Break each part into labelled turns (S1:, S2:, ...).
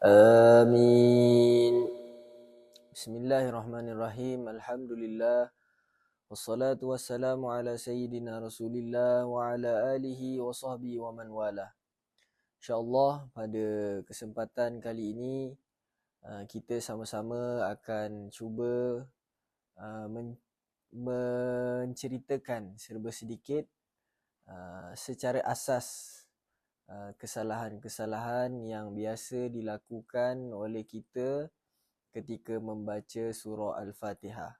S1: Amin. Bismillahirrahmanirrahim. Alhamdulillah. Wassalatu wassalamu ala sayyidina Rasulillah wa ala alihi wa sahbihi wa man wala. InsyaAllah pada kesempatan kali ini, uh, kita sama-sama akan cuba uh, men- menceritakan serba sedikit uh, secara asas kesalahan-kesalahan yang biasa dilakukan oleh kita ketika membaca surah Al-Fatihah.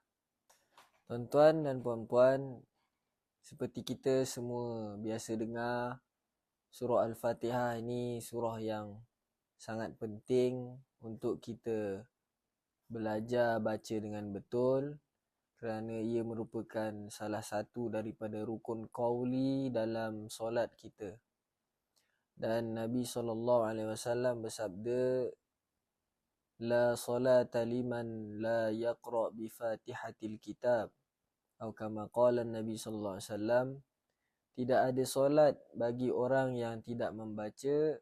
S1: Tuan-tuan dan puan-puan, seperti kita semua biasa dengar surah Al-Fatihah ini surah yang sangat penting untuk kita belajar baca dengan betul kerana ia merupakan salah satu daripada rukun qauli dalam solat kita. Dan Nabi SAW bersabda La salata liman la yaqra bi fatihatil kitab atau kama qala Nabi sallallahu alaihi wasallam tidak ada solat bagi orang yang tidak membaca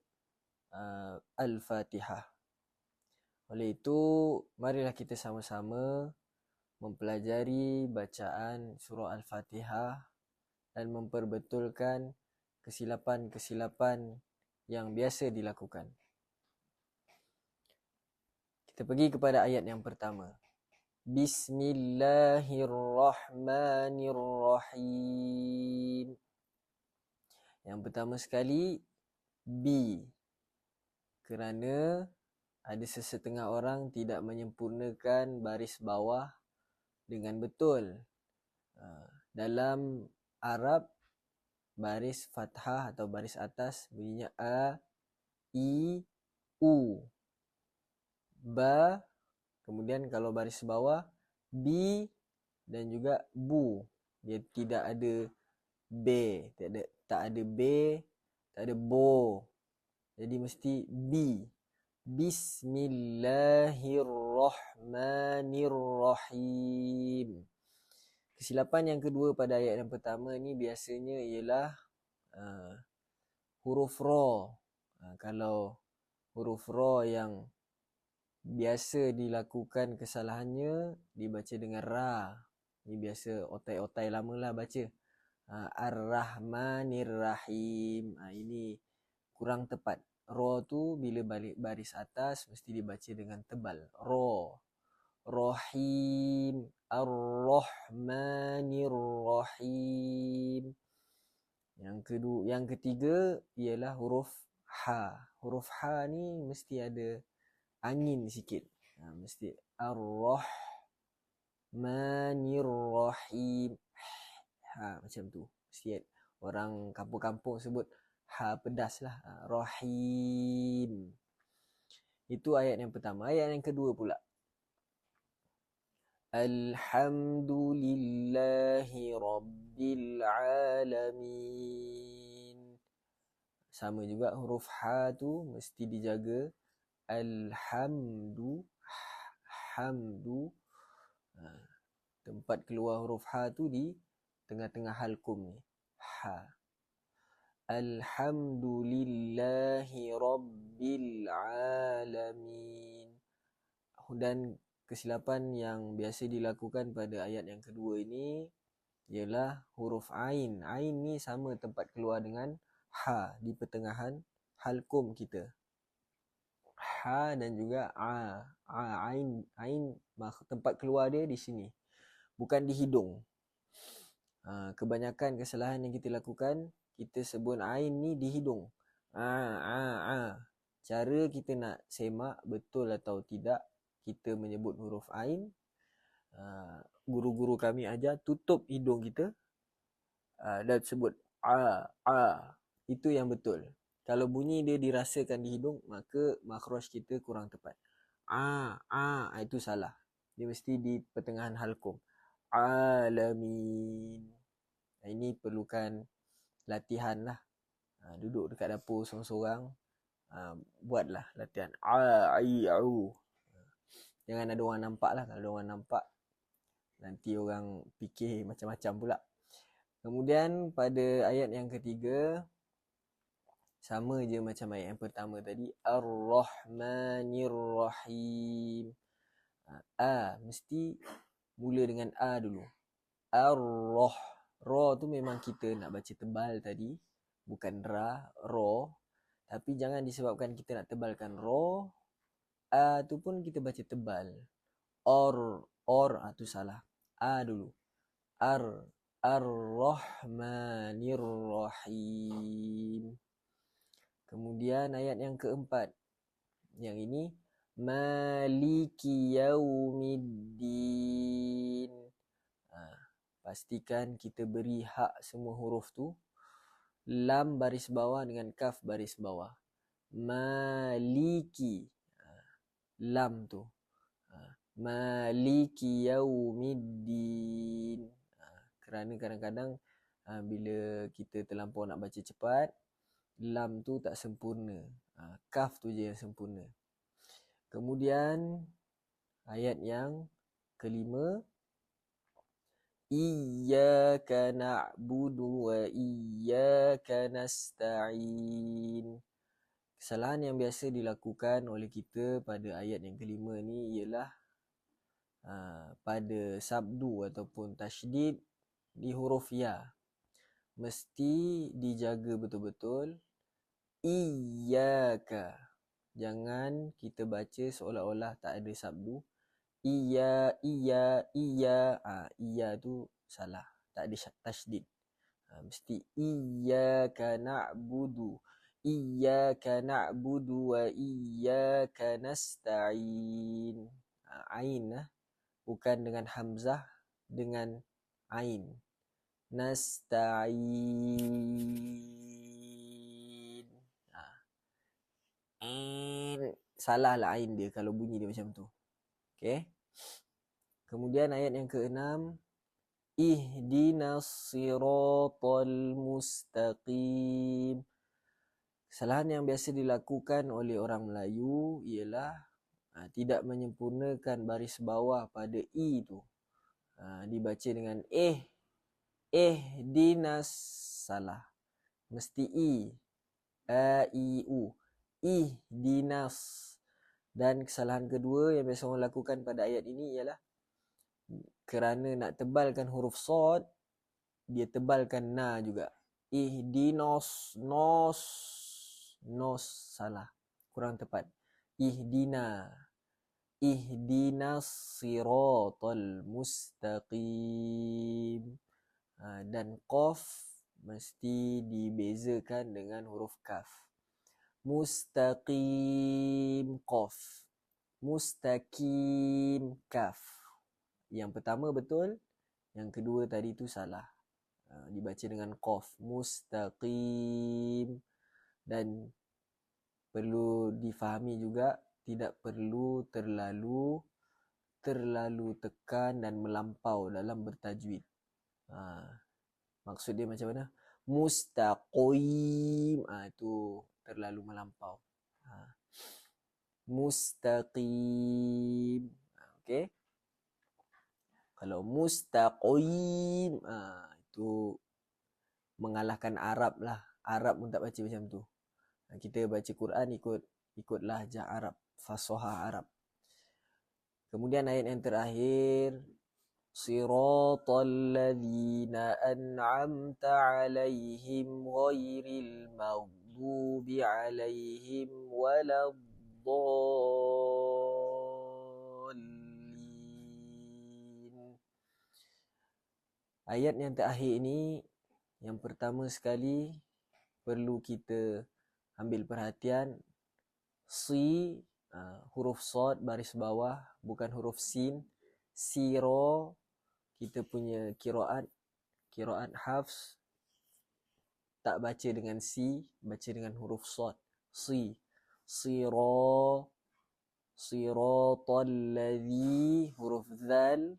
S1: uh, Al-Fatihah. Oleh itu, marilah kita sama-sama mempelajari bacaan surah Al-Fatihah dan memperbetulkan kesilapan-kesilapan yang biasa dilakukan. Kita pergi kepada ayat yang pertama. Bismillahirrahmanirrahim. Yang pertama sekali B kerana ada sesetengah orang tidak menyempurnakan baris bawah dengan betul. Ha, dalam Arab baris fathah atau baris atas bunyinya a i u. Ba kemudian kalau baris bawah b dan juga bu. Dia tidak ada b tak ada tak ada b tak ada bo. Jadi mesti b Bismillahirrahmanirrahim. Kesilapan yang kedua pada ayat yang pertama ni biasanya ialah uh, huruf ra. Uh, kalau huruf ra yang biasa dilakukan kesalahannya dibaca dengan ra. Ini biasa otai-otai lamalah baca. Uh, Ar-Rahmanir-Rahim. Uh, ini kurang tepat. Ra tu bila balik baris atas mesti dibaca dengan tebal. Ra. Rahim. Ar-Rahmanir-Rahim. Yang kedua, yang ketiga ialah huruf ha. Huruf ha ni mesti ada angin sikit. Ha, mesti Ar-Rahmanir-Rahim. Ha, macam tu. Mesti orang kampung-kampung sebut ha pedas lah. Ha, Rahim. Itu ayat yang pertama. Ayat yang kedua pula. Alhamdulillahi Rabbil Alamin. Sama juga huruf ha tu mesti dijaga. Alhamdu. Hamdu. Ha, tempat keluar huruf ha tu di tengah-tengah halkum ni. Ha. Alhamdulillahi Rabbil Alamin. Dan kesilapan yang biasa dilakukan pada ayat yang kedua ini ialah huruf Ain. Ain ni sama tempat keluar dengan Ha di pertengahan halkum kita. ha dan juga a. A ain ain tempat keluar dia di sini. Bukan di hidung. Ha, kebanyakan kesalahan yang kita lakukan kita sebut ain ni di hidung. A a a. Cara kita nak semak betul atau tidak kita menyebut huruf ain. Uh, guru-guru kami ajar tutup hidung kita uh, dan sebut a a. Itu yang betul. Kalau bunyi dia dirasakan di hidung maka makhraj kita kurang tepat. A a itu salah. Dia mesti di pertengahan halkum. Alamin. Ini perlukan latihan lah. Ha, duduk dekat dapur seorang-seorang. Ha, buatlah latihan. A, I, U. Jangan ada orang nampak lah. Kalau ada orang nampak, nanti orang fikir macam-macam pula. Kemudian pada ayat yang ketiga, sama je macam ayat yang pertama tadi. Ar-Rahmanir-Rahim. Ha, A, mesti mula dengan A dulu. Ar-Rah. Ra tu memang kita nak baca tebal tadi. Bukan Ra, Ra. Tapi jangan disebabkan kita nak tebalkan Ra. A tu pun kita baca tebal. Or, or, ah tu salah. A dulu. Ar, Ar-Rahmanir-Rahim. Kemudian ayat yang keempat. Yang ini. Maliki yaumiddin. Ha, pastikan kita beri hak semua huruf tu. Lam baris bawah dengan kaf baris bawah. Maliki. Lam tu. Ha, Maliki yaumiddin. Ha, kerana kadang-kadang ha, bila kita terlampau nak baca cepat, lam tu tak sempurna. Kaf tu je yang sempurna. Kemudian ayat yang kelima. Iyaka na'budu wa iyaka nasta'in. Kesalahan yang biasa dilakukan oleh kita pada ayat yang kelima ni ialah uh, pada sabdu ataupun tasydid di huruf ya. Mesti dijaga betul-betul. Iyaka. Jangan kita baca seolah-olah tak ada sabdu iya iya iya ah iya tu salah tak ada tasydid ha, mesti iyyaka na'budu iyyaka na'budu wa iyyaka nasta'in ha, ain lah bukan dengan hamzah dengan ain nasta'in ha. in salah lah ain dia kalau bunyi dia macam tu Okay. Kemudian ayat yang keenam. Ihdinas siratal mustaqim. Kesalahan yang biasa dilakukan oleh orang Melayu ialah ha, tidak menyempurnakan baris bawah pada i tu. Ha, dibaca dengan eh. Eh dinas salah. Mesti i. A i u. Ih dinas dan kesalahan kedua yang biasa orang lakukan pada ayat ini ialah kerana nak tebalkan huruf sod, dia tebalkan na juga. Ihdinos, nos, nos salah. Kurang tepat. Ihdina. Ihdinas siratal mustaqim. Ha, dan qaf mesti dibezakan dengan huruf kaf mustaqim qaf mustaqim kaf yang pertama betul yang kedua tadi tu salah uh, dibaca dengan qaf mustaqim dan perlu difahami juga tidak perlu terlalu terlalu tekan dan melampau dalam bertajwid uh, maksud dia macam mana mustaqim uh, itu terlalu melampau. Ha. Mustaqim. Ha, okey. Kalau mustaqim, ha, itu mengalahkan Arab lah. Arab pun tak baca macam tu kita baca Quran ikut ikutlah lahjah Arab fasoha Arab. Kemudian ayat yang terakhir siratal ladzina an'amta alaihim ghairil maghdubi alaihim waladdallin. Ayat yang terakhir ini yang pertama sekali perlu kita ambil perhatian si uh, huruf sod baris bawah bukan huruf sin siro kita punya kiraat kiraat hafs tak baca dengan si baca dengan huruf sod. Si siro siratal ladzi huruf zal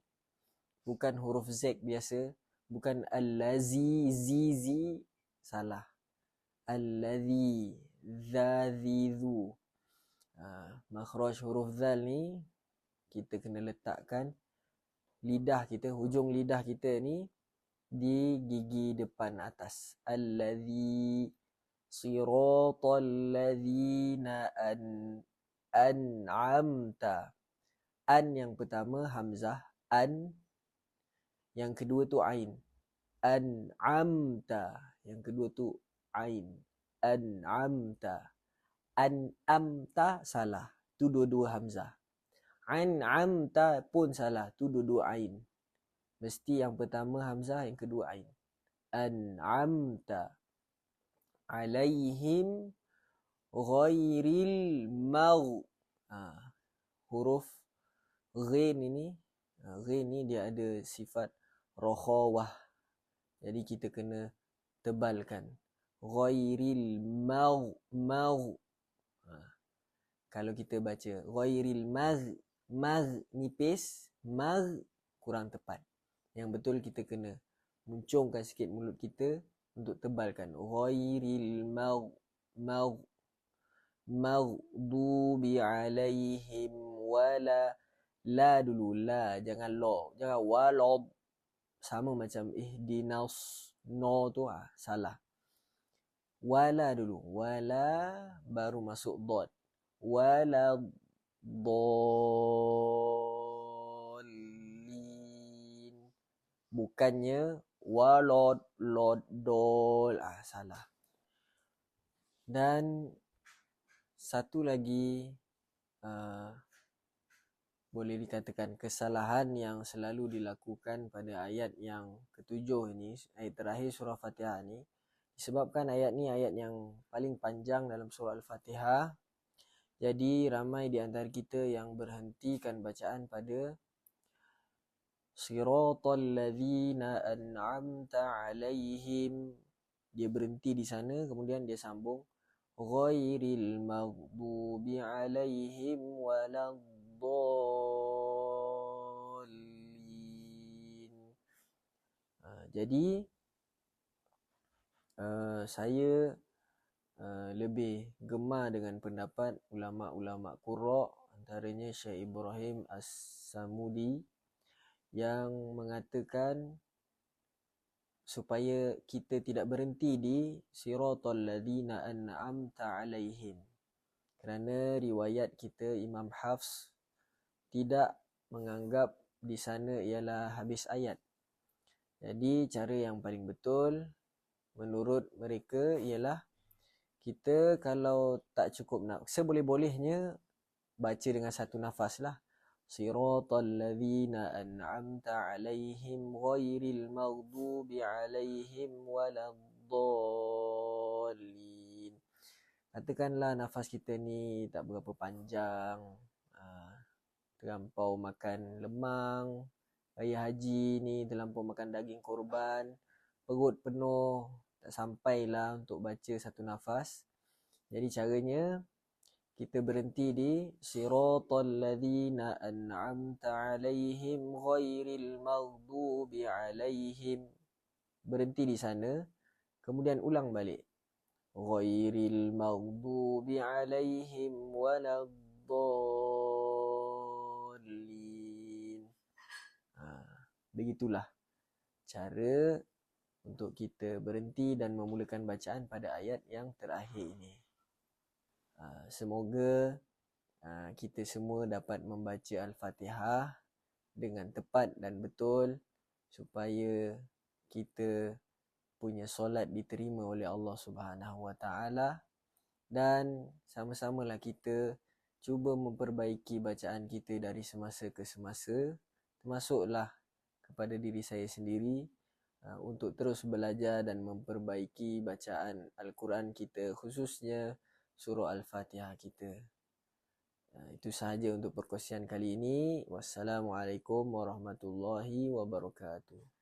S1: bukan huruf z biasa bukan allazi zi zi salah. Allazi zazizu ha, makhraj huruf zal ni kita kena letakkan lidah kita hujung lidah kita ni di gigi depan atas allazi siratal ladzina an an'amta an yang pertama hamzah an yang kedua tu ain. An'amta. Yang kedua tu ain. An'amta. An'amta salah. Tu dua-dua hamzah. An'amta pun salah. Tu dua-dua ain. Mesti yang pertama hamzah, yang kedua ain. An'amta. Alaihim ghairil mag. Ha. Huruf ghain ini. Ha, ghain ni dia ada sifat rokhawah. Jadi kita kena tebalkan. Ghairil mag mag. Ha. Kalau kita baca ghairil mag mag nipis mag kurang tepat. Yang betul kita kena muncungkan sikit mulut kita untuk tebalkan ghairil mag mag maghdubi alaihim wala la dulu la jangan lo jangan walob sama macam ihdinas no tu ah salah wala dulu. Wala baru masuk dot. Wala dolin. Bukannya walod lod dol. Ah salah. Dan satu lagi uh, boleh dikatakan kesalahan yang selalu dilakukan pada ayat yang ketujuh ini, ayat terakhir surah Fatihah ini, Disebabkan ayat ni ayat yang paling panjang dalam surah Al-Fatihah. Jadi ramai di antara kita yang berhentikan bacaan pada Siratul ladzina an'amta alaihim Dia berhenti di sana kemudian dia sambung Ghairil maghdubi alaihim waladdallin. Ha, jadi Jadi uh, saya uh, lebih gemar dengan pendapat ulama-ulama qurra antaranya Syekh Ibrahim As-Samudi yang mengatakan supaya kita tidak berhenti di siratal ladina an'amta alaihim kerana riwayat kita Imam Hafs tidak menganggap di sana ialah habis ayat. Jadi cara yang paling betul menurut mereka ialah kita kalau tak cukup nak seboleh-bolehnya baca dengan satu nafas lah. Siratal ladzina an'amta alaihim ghairil maghdubi alaihim waladdallin. Katakanlah nafas kita ni tak berapa panjang terlampau makan lemang raya haji ni terlampau makan daging korban perut penuh tak sampailah untuk baca satu nafas. Jadi caranya kita berhenti di siratal ladzina an'amta alaihim ghairil maghdubi alaihim. Berhenti di sana kemudian ulang balik. Ghairil maghdubi alaihim waladdallin. Begitulah cara untuk kita berhenti dan memulakan bacaan pada ayat yang terakhir ini. Ah, semoga ah, kita semua dapat membaca Al-Fatihah dengan tepat dan betul supaya kita punya solat diterima oleh Allah Subhanahu Wa Taala dan sama-samalah kita cuba memperbaiki bacaan kita dari semasa ke semasa termasuklah kepada diri saya sendiri untuk terus belajar dan memperbaiki bacaan Al-Quran kita khususnya surah Al-Fatihah kita. Uh, itu sahaja untuk perkongsian kali ini. Wassalamualaikum warahmatullahi wabarakatuh.